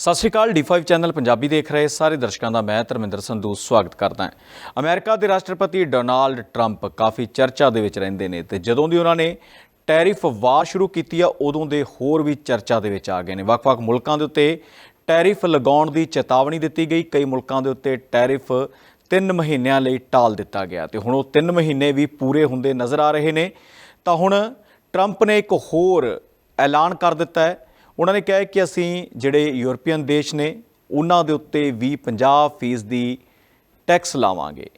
ਸਤਿ ਸ਼੍ਰੀ ਅਕਾਲ D5 channel Punjabi ਦੇਖ ਰਹੇ ਸਾਰੇ ਦਰਸ਼ਕਾਂ ਦਾ ਮੈਂ ਧਰਮਿੰਦਰ ਸੰਧੂ ਸਵਾਗਤ ਕਰਦਾ ਹਾਂ। ਅਮਰੀਕਾ ਦੇ ਰਾਸ਼ਟਰਪਤੀ ਡੋਨਾਲਡ ਟਰੰਪ ਕਾਫੀ ਚਰਚਾ ਦੇ ਵਿੱਚ ਰਹਿੰਦੇ ਨੇ ਤੇ ਜਦੋਂ ਦੀ ਉਹਨਾਂ ਨੇ ਟੈਰਿਫ ਵਾਰ ਸ਼ੁਰੂ ਕੀਤੀ ਆ, ਉਦੋਂ ਦੇ ਹੋਰ ਵੀ ਚਰਚਾ ਦੇ ਵਿੱਚ ਆ ਗਏ ਨੇ। ਵੱਖ-ਵੱਖ ਮੁਲਕਾਂ ਦੇ ਉੱਤੇ ਟੈਰਿਫ ਲਗਾਉਣ ਦੀ ਚੇਤਾਵਨੀ ਦਿੱਤੀ ਗਈ। ਕਈ ਮੁਲਕਾਂ ਦੇ ਉੱਤੇ ਟੈਰਿਫ 3 ਮਹੀਨਿਆਂ ਲਈ ਟਾਲ ਦਿੱਤਾ ਗਿਆ ਤੇ ਹੁਣ ਉਹ 3 ਮਹੀਨੇ ਵੀ ਪੂਰੇ ਹੁੰਦੇ ਨਜ਼ਰ ਆ ਰਹੇ ਨੇ। ਤਾਂ ਹੁਣ ਟਰੰਪ ਨੇ ਇੱਕ ਹੋਰ ਐਲਾਨ ਕਰ ਦਿੱਤਾ ਹੈ। ਉਹਨਾਂ ਨੇ ਕਿਹਾ ਕਿ ਅਸੀਂ ਜਿਹੜੇ ਯੂਰਪੀਅਨ ਦੇਸ਼ ਨੇ, ਉਹਨਾਂ ਦੇ ਉੱਤੇ ਵੀ 50% ਦੀ ਟੈਕਸ ਲਾਵਾਂਗੇ।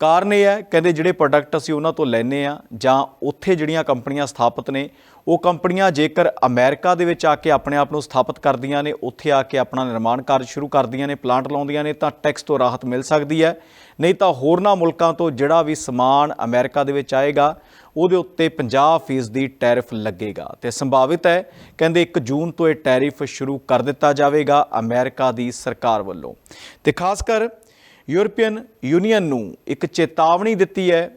ਕਾਰਨ ਇਹ ਹੈ, ਕਹਿੰਦੇ ਜਿਹੜੇ ਪ੍ਰੋਡਕਟ ਅਸੀਂ ਉਹਨਾਂ ਤੋਂ ਲੈਨੇ ਆ ਜਾਂ ਉੱਥੇ ਜਿਹੜੀਆਂ ਕੰਪਨੀਆਂ ਸਥਾਪਿਤ ਨੇ, ਉਹ ਕੰਪਨੀਆਂ ਜੇਕਰ ਅਮਰੀਕਾ ਦੇ ਵਿੱਚ ਆ ਕੇ ਆਪਣੇ ਆਪ ਨੂੰ ਸਥਾਪਿਤ ਕਰਦੀਆਂ ਨੇ, ਉੱਥੇ ਆ ਕੇ ਆਪਣਾ ਨਿਰਮਾਣ ਕਾਰਜ ਸ਼ੁਰੂ ਕਰਦੀਆਂ ਨੇ ਪਲਾਂਟ ਲਾਉਂਦੀਆਂ ਨੇ, ਤਾਂ ਟੈਕਸ ਤੋਂ ਰਾਹਤ ਮਿਲ ਸਕਦੀ ਹੈ। ਨਹੀਂ ਤਾਂ ਹੋਰਨਾਂ ਮੁਲਕਾਂ ਤੋਂ ਜਿਹੜਾ ਵੀ ਸਮਾਨ ਅਮਰੀਕਾ ਦੇ ਵਿੱਚ ਆਏਗਾ, ਉਹਦੇ ਉੱਤੇ 50% ਦੀ ਟੈਰਿਫ ਲੱਗੇਗਾ। ਤੇ ਸੰਭਾਵਿਤ ਹੈ, ਕਹਿੰਦੇ 1 ਜੂਨ ਤੋਂ ਇਹ ਟੈਰਿਫ ਸ਼ੁਰੂ ਕਰ ਦਿੱਤਾ ਜਾਵੇਗਾ ਅਮਰੀਕਾ ਦੀ ਸਰਕਾਰ ਵੱਲੋਂ। ਤੇ ਖਾਸ ਕਰ ਯੂਰਪੀਅਨ ਯੂਨੀਅਨ ਨੂੰ ਇੱਕ ਚੇਤਾਵਨੀ ਦਿੱਤੀ ਹੈ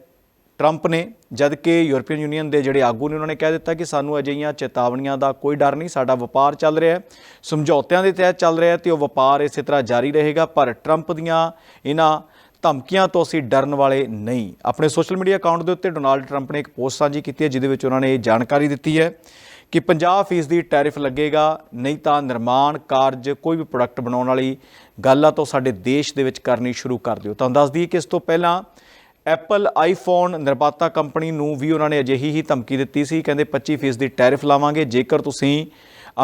ਟਰੰਪ ਨੇ ਜਦ ਕਿ ਯੂਰਪੀਅਨ ਯੂਨੀਅਨ ਦੇ ਜਿਹੜੇ ਆਗੂ ਨੇ, ਉਹਨਾਂ ਨੇ ਕਹਿ ਦਿੱਤਾ ਕਿ ਸਾਨੂੰ ਅਜਿਹੀਆਂ ਚੇਤਾਵਨੀਆਂ ਦਾ ਕੋਈ ਡਰ ਨਹੀਂ, ਸਾਡਾ ਵਪਾਰ ਚੱਲ ਰਿਹਾ ਹੈ, ਸਮਝੌਤਿਆਂ ਦੇ ਤਹਿਤ ਚੱਲ ਰਿਹਾ ਹੈ ਤੇ ਉਹ ਵਪਾਰ ਇਸੇ ਤਰ੍ਹਾਂ ਜਾਰੀ ਰਹੇਗਾ, ਪਰ ਟਰੰਪ ਦੀਆਂ ਇਹਨਾਂ ਧਮਕੀਆਂ ਤੋਂ ਅਸੀਂ ਡਰਨ ਵਾਲੇ ਨਹੀਂ। ਆਪਣੇ ਸੋਸ਼ਲ ਮੀਡੀਆ ਅਕਾਊਂਟ ਦੇ ਉੱਤੇ ਡੋਨਾਲਡ ਟਰੰਪ ਨੇ ਇੱਕ ਪੋਸਟ ਸਾਂਝੀ ਕੀਤੀ ਹੈ, ਜਿਹਦੇ ਵਿੱਚ ਉਹਨਾਂ ਨੇ ਇਹ ਜਾਣਕਾਰੀ ਦਿੱਤੀ ਹੈ ਕਿ 50% ਦੀ ਟੈਰਿਫ ਲੱਗੇਗਾ, ਨਹੀਂ ਤਾਂ ਨਿਰਮਾਣ ਕਾਰਜ ਕੋਈ ਵੀ ਪ੍ਰੋਡਕਟ ਬਣਾਉਣ ਵਾਲੀ ਗੱਲ ਆ ਤਾਂ ਸਾਡੇ ਦੇਸ਼ ਦੇ ਵਿੱਚ ਕਰਨੀ ਸ਼ੁਰੂ ਕਰ ਦਿਓ। ਤੁਹਾਨੂੰ ਦੱਸ ਦਈਏ ਕਿ ਇਸ ਤੋਂ ਪਹਿਲਾਂ ਐਪਲ ਆਈਫੋਨ ਨਿਰਮਾਤਾ ਕੰਪਨੀ ਨੂੰ ਵੀ ਉਹਨਾਂ ਨੇ ਅਜਿਹੀ ਹੀ ਧਮਕੀ ਦਿੱਤੀ ਸੀ, ਕਹਿੰਦੇ 25% ਦੀ ਟੈਰਿਫ ਲਾਵਾਂਗੇ। ਜੇਕਰ ਤੁਸੀਂ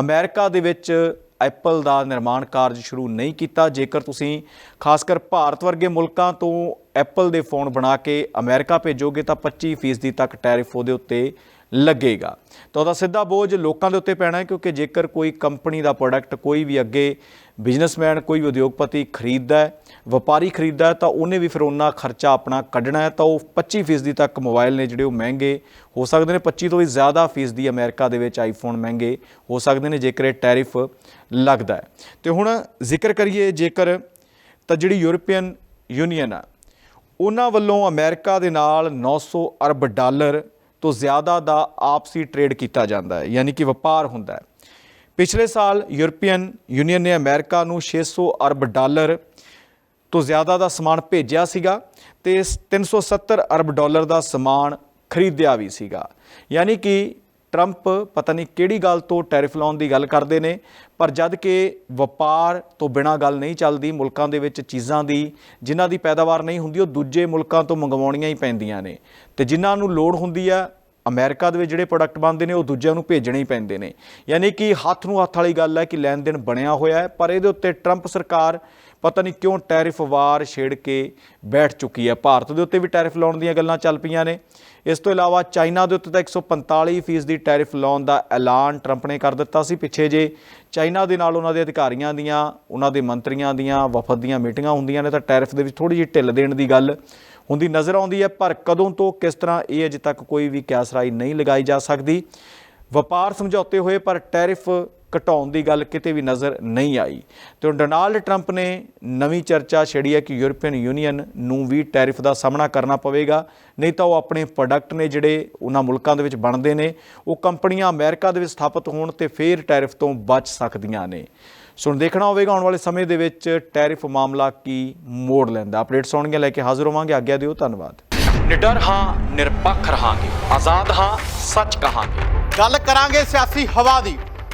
ਅਮਰੀਕਾ ਦੇ ਵਿੱਚ ਐਪਲ ਦਾ ਨਿਰਮਾਣ ਕਾਰਜ ਸ਼ੁਰੂ ਨਹੀਂ ਕੀਤਾ, ਜੇਕਰ ਤੁਸੀਂ ਖਾਸ ਕਰ ਭਾਰਤ ਵਰਗੇ ਮੁਲਕਾਂ ਤੋਂ ਐਪਲ ਦੇ ਫੋਨ ਬਣਾ ਕੇ ਅਮਰੀਕਾ ਭੇਜੋਗੇ, ਤਾਂ 25% ਦੀ ਤੱਕ ਟੈਰਿਫ ਉਹਦੇ ਉੱਤੇ ਲੱਗੇਗਾ। ਤਾਂ ਉਹਦਾ ਸਿੱਧਾ ਬੋਝ ਲੋਕਾਂ ਦੇ ਉੱਤੇ ਪੈਣਾ ਹੈ, ਕਿਉਂਕਿ ਜੇਕਰ ਕੋਈ ਕੰਪਨੀ ਦਾ ਪ੍ਰੋਡਕਟ ਕੋਈ ਵੀ ਅੱਗੇ ਬਿਜ਼ਨਸਮੈਨ, ਕੋਈ ਵੀ ਉਦਯੋਗਪਤੀ ਖਰੀਦਦਾ ਹੈ, ਵਪਾਰੀ ਖਰੀਦਦਾ ਹੈ, ਤਾਂ ਉਹਨੇ ਵੀ ਫਿਰ ਉਹਨਾਂ ਖਰਚਾ ਆਪਣਾ ਕੱਢਣਾ ਹੈ। ਤਾਂ ਉਹ 25% ਤੱਕ ਮੋਬਾਈਲ ਨੇ ਜਿਹੜੇ ਉਹ ਮਹਿੰਗੇ, ਹੋ ਸਕਦੇ ਨੇ 25 ਤੋਂ ਵੀ ਜ਼ਿਆਦਾ ਫੀਸਦੀ ਅਮਰੀਕਾ ਦੇ ਵਿੱਚ ਆਈਫੋਨ ਮਹਿੰਗੇ, ਹੋ ਸਕਦੇ ਨੇ ਜੇਕਰ ਇਹ ਟੈਰਿਫ ਲੱਗਦਾ ਹੈ। ਤੇ ਹੁਣ ਜ਼ਿਕਰ ਕਰੀਏ ਜੇਕਰ ਤਾਂ ਜਿਹੜੀ ਯੂਰਪੀਅਨ ਯੂਨੀਅਨ ਆ, ਉਹਨਾਂ ਵੱਲੋਂ ਅਮਰੀਕਾ ਦੇ ਨਾਲ 900 ਅਰਬ ਡਾਲਰ ਤੋਂ ਜ਼ਿਆਦਾ ਦਾ ਆਪਸੀ ਟ੍ਰੇਡ ਕੀਤਾ ਜਾਂਦਾ ਹੈ, ਯਾਨੀ ਕਿ ਵਪਾਰ ਹੁੰਦਾ ਹੈ। ਪਿਛਲੇ ਸਾਲ ਯੂਰਪੀਅਨ ਯੂਨੀਅਨ ਨੇ ਅਮਰੀਕਾ ਨੂੰ 600 ਅਰਬ ਡਾਲਰ ਤੋਂ ਜ਼ਿਆਦਾ ਦਾ ਸਮਾਨ ਭੇਜਿਆ ਸੀਗਾ ਤੇ ਇਸ 370 ਅਰਬ ਡਾਲਰ ਦਾ ਸਮਾਨ ਖਰੀਦਿਆ ਵੀ ਸੀਗਾ। ਯਾਨੀ ਕਿ ਟਰੰਪ ਪਤਾ ਨਹੀਂ ਕਿਹੜੀ ਗੱਲ ਤੋਂ ਟੈਰਿਫ ਲਾਉਣ ਦੀ ਗੱਲ ਕਰਦੇ ਨੇ, ਪਰ ਜਦ ਕਿ ਵਪਾਰ ਤੋਂ ਬਿਨਾ ਗੱਲ ਨਹੀਂ ਚੱਲਦੀ, ਮੁਲਕਾਂ ਦੇ ਵਿੱਚ ਚੀਜ਼ਾਂ ਦੀ ਜਿਨ੍ਹਾਂ ਦੀ ਪੈਦਾਵਾਰ ਨਹੀਂ ਹੁੰਦੀ, ਉਹ ਦੂਜੇ ਮੁਲਕਾਂ ਤੋਂ ਮੰਗਵਾਉਣੀਆਂ ਹੀ ਪੈਂਦੀਆਂ ਨੇ। ਤੇ ਜਿਨ੍ਹਾਂ ਨੂੰ ਲੋੜ ਹੁੰਦੀ ਆ, ਅਮਰੀਕਾ ਦੇ ਵਿੱਚ ਜਿਹੜੇ ਪ੍ਰੋਡਕਟ ਬਣਦੇ ਨੇ, ਉਹ ਦੂਜਿਆਂ ਨੂੰ ਭੇਜਣੇ ਹੀ ਪੈਂਦੇ ਨੇ। ਯਾਨੀ ਕਿ ਹੱਥ ਨੂੰ ਹੱਥ ਵਾਲੀ ਗੱਲ ਹੈ ਕਿ ਲੈਣ ਦੇਣ ਬਣਿਆ ਹੋਇਆ ਹੈ, ਪਰ ਇਹਦੇ ਉੱਤੇ ਟਰੰਪ ਸਰਕਾਰ ਪਤਾ ਨਹੀਂ ਕਿਉਂ ਟੈਰਿਫ ਵਾਰ ਛੇੜ ਕੇ ਬੈਠ ਚੁੱਕੀ ਹੈ। ਭਾਰਤ ਦੇ ਉੱਤੇ ਵੀ ਟੈਰਿਫ ਲਾਉਣ ਦੀਆਂ ਗੱਲਾਂ ਚੱਲ ਪਈਆਂ ਨੇ। ਇਸ ਤੋਂ ਇਲਾਵਾ ਚਾਈਨਾ ਦੇ ਉੱਤੇ ਤਾਂ 145% ਦੀ ਟੈਰਿਫ ਲਾਉਣ ਦਾ ਐਲਾਨ ਟਰੰਪ ਨੇ ਕਰ ਦਿੱਤਾ ਸੀ। ਪਿੱਛੇ ਜੇ ਚਾਈਨਾ ਦੇ ਨਾਲ ਉਹਨਾਂ ਦੇ ਅਧਿਕਾਰੀਆਂ ਦੀਆਂ, ਉਹਨਾਂ ਦੇ ਮੰਤਰੀਆਂ ਦੀਆਂ ਵਫਦ ਦੀਆਂ ਮੀਟਿੰਗਾਂ ਹੁੰਦੀਆਂ ਨੇ ਤਾਂ ਟੈਰਿਫ ਦੇ ਵਿੱਚ ਥੋੜੀ ਜਿਹੀ ਢਿੱਲ ਦੇਣ ਦੀ ਗੱਲ ਹੁੰਦੀ ਨਜ਼ਰ ਆਉਂਦੀ ਹੈ। ਪਰ ਕਦੋਂ ਤੋਂ ਕਿਸ ਤਰ੍ਹਾਂ ਇਹ ਅਜੇ ਤੱਕ ਕੋਈ ਵੀ ਕਿਆਸਰਾਈ ਨਹੀਂ ਲਗਾਈ ਜਾ ਸਕਦੀ। ਵਪਾਰ ਸਮਝੌਤੇ ਹੋਏ ਪਰ ਟੈਰਿਫ ਘਟਾਉਣ ਦੀ ਗੱਲ ਕਿਤੇ ਵੀ ਨਜ਼ਰ ਨਹੀਂ ਆਈ। ਤੇ ਡੋਨਾਲਡ ਟਰੰਪ ਨੇ ਨਵੀਂ ਚਰਚਾ ਛੇੜੀ ਹੈ ਕਿ ਯੂਰਪੀਅਨ ਯੂਨੀਅਨ ਨੂੰ ਵੀ ਟੈਰਿਫ ਦਾ ਸਾਹਮਣਾ ਕਰਨਾ ਪਵੇਗਾ। ਨਹੀਂ ਤਾਂ ਉਹ ਆਪਣੇ ਪ੍ਰੋਡਕਟ ਨੇ ਜਿਹੜੇ ਉਹਨਾਂ ਮੁਲਕਾਂ ਦੇ ਵਿੱਚ ਬਣਦੇ ਨੇ ਉਹ ਕੰਪਨੀਆਂ ਅਮਰੀਕਾ ਦੇ ਵਿੱਚ ਸਥਾਪਿਤ ਹੋਣ ਤੇ ਫੇਰ ਟੈਰਿਫ ਤੋਂ ਬਚ ਸਕਦੀਆਂ ਨੇ। ਸੋ ਦੇਖਣਾ ਹੋਵੇਗਾ ਆਉਣ ਵਾਲੇ ਸਮੇਂ ਦੇ ਵਿੱਚ ਟੈਰਿਫ ਮਾਮਲਾ ਕੀ ਮੋੜ ਲੈਂਦਾ। ਅਪਡੇਟਸ ਆਉਣਗੀਆਂ ਲੈ ਕੇ ਹਾਜ਼ਰ ਹੋਵਾਂਗੇ। ਆਗਿਆ ਦਿਓ ਧੰਨਵਾਦ। ਨਿਡਰ ਹਾਂ ਨਿਰਪੱਖ ਰਹਾਂਗੇ। ਆਜ਼ਾਦ ਹਾਂ ਸੱਚ ਕਹਾਂਗੇ। ਗੱਲ ਕਰਾਂਗੇ ਸਿਆਸੀ ਹਵਾ ਦੀ।